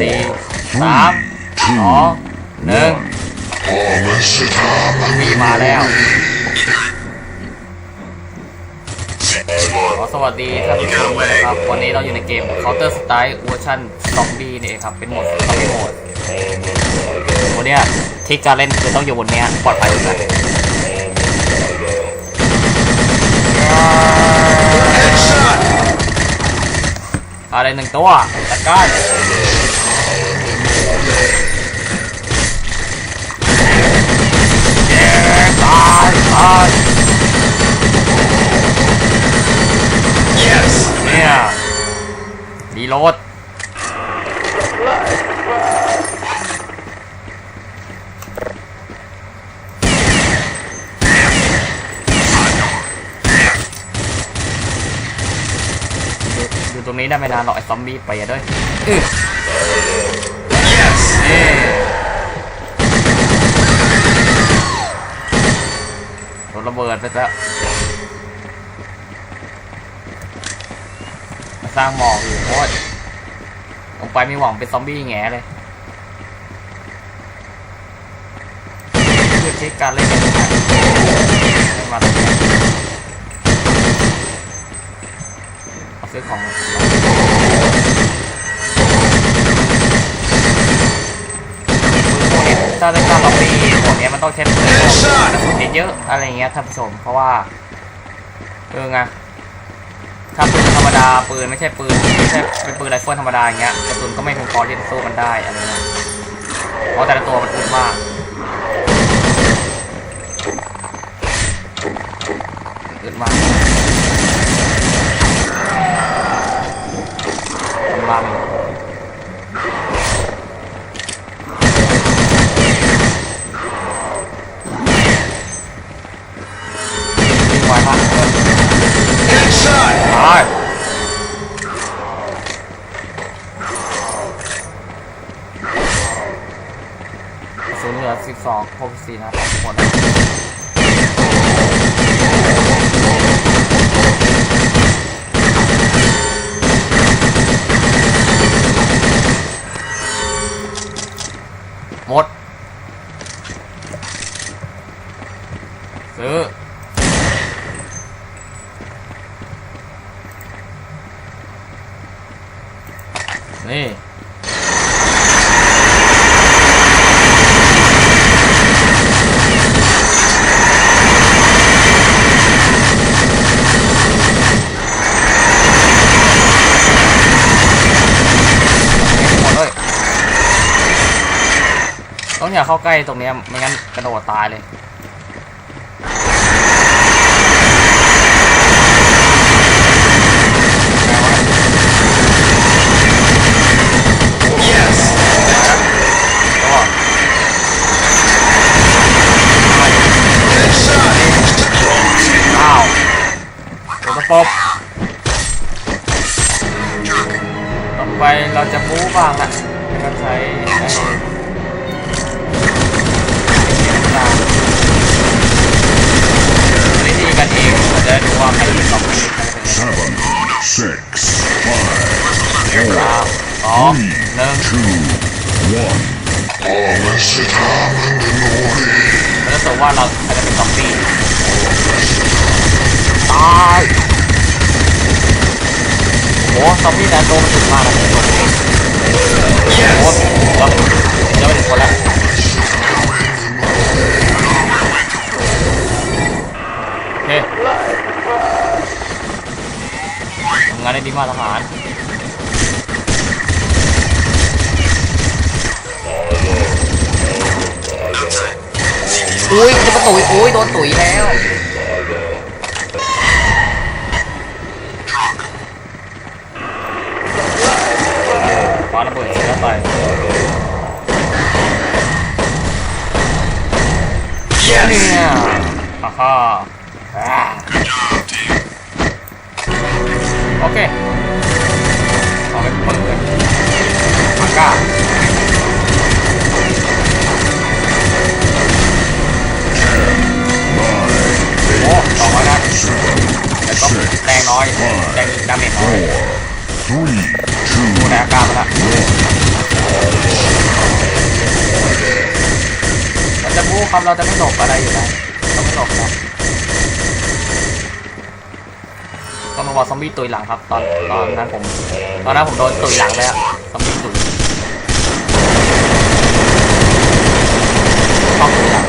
สี่ four, สามสองหนึ่งมีมาแล้วขอสวัสดีท่านผู้ชมด้วยนะครับ วันนี้เราอยู่ในเกม Counter Strike เวอร์ชัน2 d นี่เองครับ เป็นโหมด Zombie Mode วันเนี้ยทริกการเล่นคือต้องอยู่บนเนี้ยปลอดภัยที่สุดอะไรหนึ่งตัวจัดการายตายเนี่ยรีโหลดอยู่ตรงนี้ได้ไม่นานหรอกไอ้ซอมบี้ไปอะด้วยอื้อนี่ ระเบิดไปซะมาสร้างหมอกอยู่โคตรลงไปไม่หวังเป็นซอมบี้แง่เลยคือเช็คการเล่นกันนะให้มาตรงนี้ซื้อของพวกนี้ถ้าเล่นการล็อบบี้ พวนี้มันต้องใช้ปืนกระสุนเยอะๆอะไรเงี้ยท่านผู้ชมเพราะว่าเออไงถ้าปืนธรรมดาปืนไม่ใช่ปืนไม่ใช่เป็นปืนไรเฟิลธรรมดาอย่างเงี้ยกระสุนก็ไม่เพียงพอที่จะสู้มันได้อะไรเงี้ยเพราะแต่ละตัวมันอึดมากอึดมากกำ สีนะมด ซื้อ นี่หมดเลย ต้องอย่าเข้าใกล้ตรงนี้ไม่งั้นกระโดดตายเลยก็อ้โดนตะปบต่อไปเราจะบู๊บ้างละก็ใช้ องเราจะดูว่าใครที่สองคนนี้ครเป็นยังไง seven, six, five, สามสองหนึ่ง two, one. แล้วจะว่าเราจะเป็นซอมบี้ตายโอ้ซอมบี้แต่ตัวมันถึงมากนะตัวมันเองโอ้เราจะไม่ถึงคนแล้วำงานได้ดีมากทหารอุ้ยจะมาตุ๋ยอุ้ยโดนตุ๋ยแล้วปาระเบิดเสร็จแล้วไปเนี่ยฮ่าฮ่าอ่า โอเคเอาไปเปิดเลยมาก้าโอ้สองร้อยนะแต่ก็แรงน้อยแรงดาเมจน้อยดูแาก้าไปละมันจะพูดคำเราจะไม่หลบอะไรอยู่แล้วเราไม่หลบนะ ต้อซอมบี้ตุยหลังครับ ตอนตอนนั้นผมตอนนั้นผมโดนตุยหลังไปอะซอมบี้ตุยชอบตุยหลัง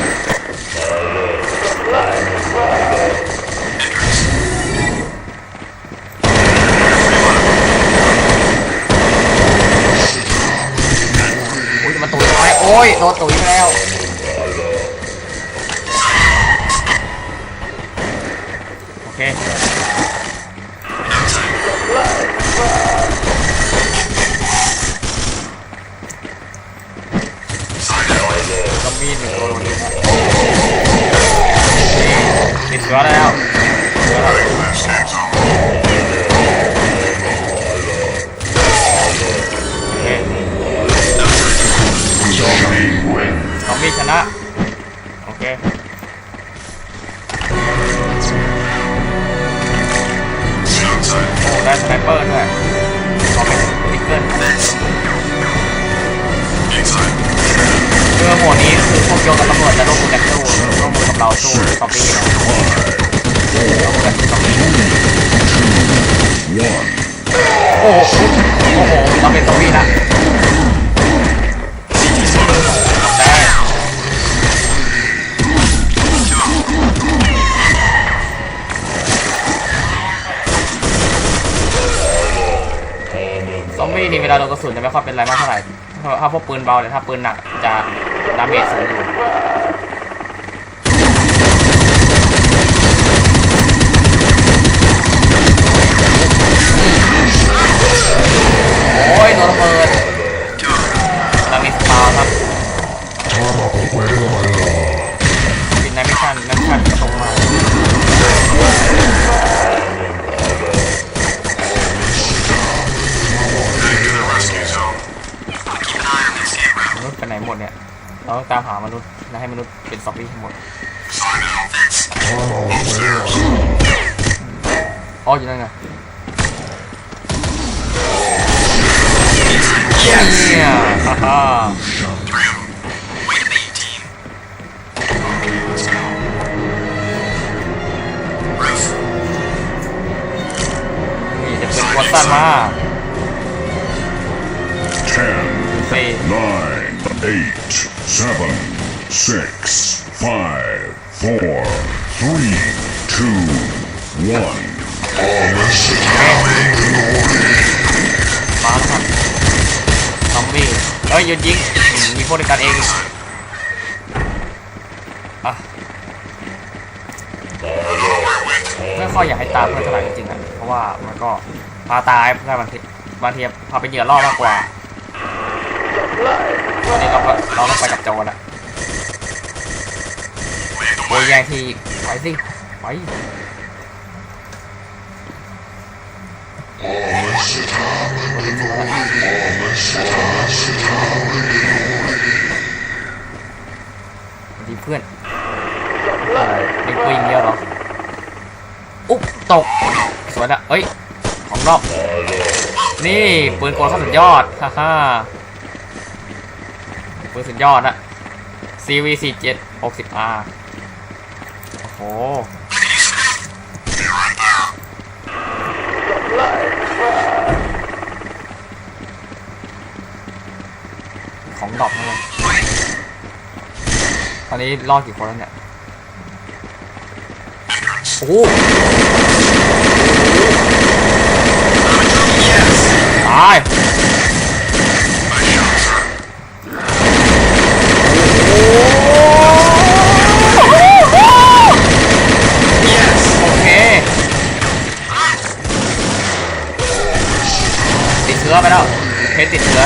อุ้ยมันตุยไหมโอ้ยโดนตุยไปแล้วโอเค ซอมบี้ชนะ โอเคโอ้ได้สไนเปอร์ด้วยลองเป็นพิกเกิลคือโหมดนี้คือพวกโยกับตำรวจจะร่วมมือกันสู้ร่วมมือกับเราสู้ซอมบี้นะร่วมมือกันซอมบี้โอ้โหโอ้โหเราเป็นซอมบี้นะ ลาโดนกระสุนจะไม่ค่อยเป็นไรมากเท่าไหร่ถ้าพวกปืนเบาแต่ถ้าปืนหนักจะดาเมจสูงอยู่ ให้มนุษย์เป็นซอมบี้ทั้งหมดอ๋ออยู่นั่นไงเนี่ยฮ่าฮ่านี่จะเป็นควอตันมา Ten. สี่ Nine. Eight. Seven. Six. Five. Four. Three. Two. One. Almost coming, Lord. มาแล้วครับซอมบี้เอ้ยหยุดยิงอืมมีพวกเดียวกันเองอะไม่ค่อยอยากให้ตามเพื่อนเท่าไหร่จริงๆอะเพราะว่ามันก็พาตายได้บางทีบางทีพาเป็นเหยื่อล่อมากกว่าวันนี้เราก็เราต้องไปกับโจรอะ แย่งทีไปสิไปสวัสดีเพื่อนเด็กตัวยิงเดียวเหรอ อุ๊บตก สวยนะเอ้ย ของรอบ นี่ปืนกลเข้าสุดยอด ฮ่าฮ่าปืนสุดยอดนะ CV47 60R โอ้โหของดรอกนั่นเลยตอนนี้รอดกี่คนแล้วเนี่ย โอ้โหตาย แล้วเพชรติดเชื้อ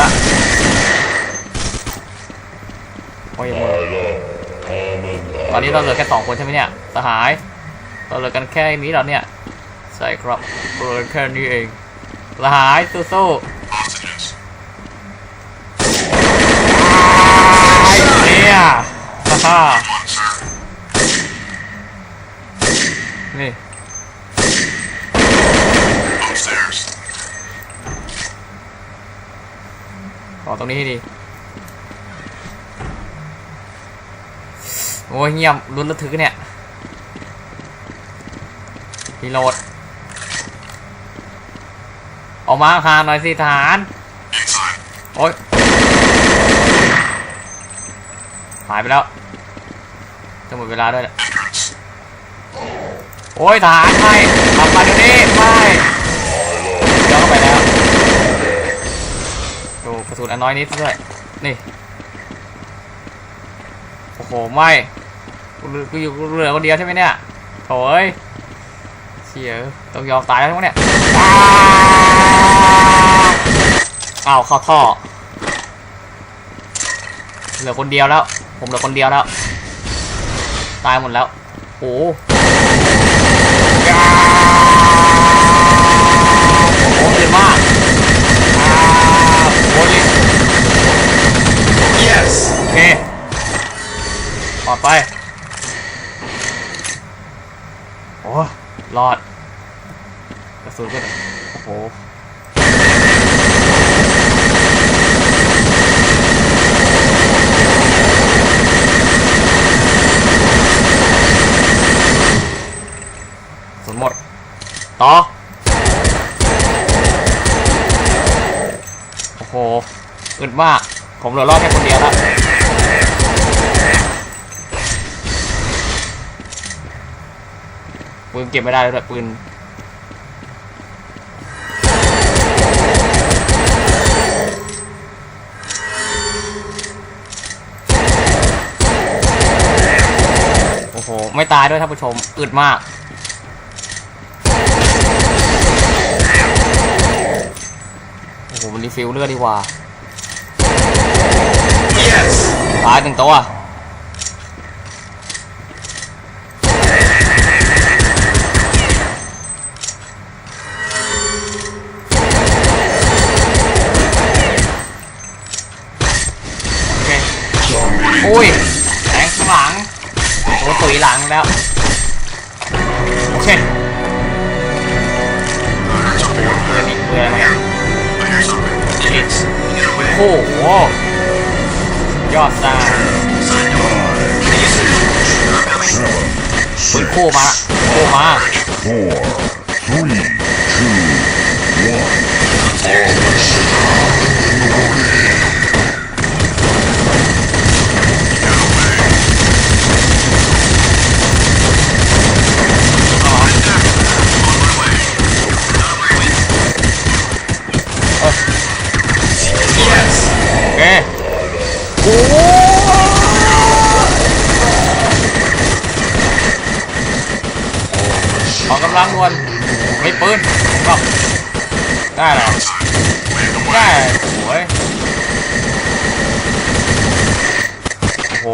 โอ้ยตอนนี้เราเหลือแค่สองคนใช่ไหมเนี่ยสหาย เราเหลือกันแค่นี้แล้วเนี่ย ใช่ครับเหลือแค่นี้เองสหายสู้ๆเนี่ยฮ่านี่ อตรงนี้ให้ดี โอ้ยเงียบรุนระทึกเนี่ยรีโหลด ออกมาคาหน่อยสิทหาร โอ๊ยหายไปแล้วจะหมดเวลาด้วยแหละโอ้ยทหารไม่ทำมาเดี๋ยวนี้ไม่ย้อนเข้าไปแล้วดูกระ สุนอันน้อยนิดด้วย นี่ โอ้โห ไม่กูอกูอยู่กูเหลือคนเดียวใช่ไหมเนี่ยโถ่เอ้ยเสียต้องยอมตายแล้วทั้งเนี่ยอ้าอ้าวเข้าท่อ เหลือคนเดียวแล้ว ผมเหลือคนเดียวแล้ว ตายหมดแล้ว โอ้าวโอ้โหเลยมากอ้าวโอ้ย Yes! โอ เคปลอดไป โอ้รอด กระสุนก็โอ้โหสนหมด ต่อ โอ้โหอึดมาก ผมเหลือรอดแค่คนเดียวแล้ว ปืนเก็บไม่ได้แล้วด้วยปืนโอ้โห ไม่ตายด้วยท่านผู้ชม อึดมาก โอ้โห มันรีฟิลเลือดดีกว่า Yes! ตายหนึ่งตัว อุ้ยแทงข้างหลังโอ้ตุ๋ยหลังแล้ว โอเคเบื่อนี่เบื่อไหมนี่โอ้โห ยอดซ่า Seven, คู่มาคู่มา ขอกำลังด่วนไม่ปืนก็ได้เหรอได้สวยโอ้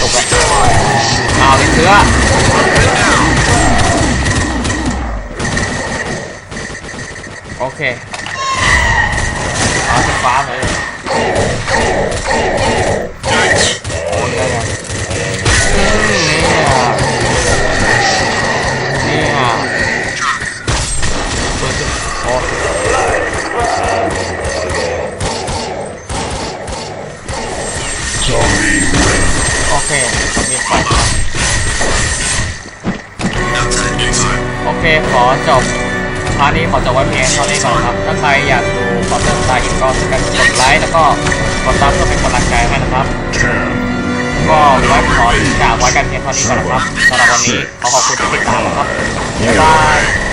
ตกแล้วอ้าวติดเชื้อโอเคฟ้าเป็นฟ้าเลยโอ้ยได้ยังเนี่ยเนี่ยเปิดสิโอ้โอเคมีไฟโอเค ขอจบพาร์ทนี้ขอจบไว้เพียงเท่านี้ก่อนครับ ถ้าใครอยากดูขอเติมตาอีกก็ช่วยกันกดไลค์แล้วก็กดซับเพื่อเป็นกำลังใจให้นะครับ ก็ไว้ขอจากไว้กันเพียงเท่านี้ก่อนนะครับสำหรับวันนี้ขอขอบคุณที่ติดตามนะครับบ๊ายบาย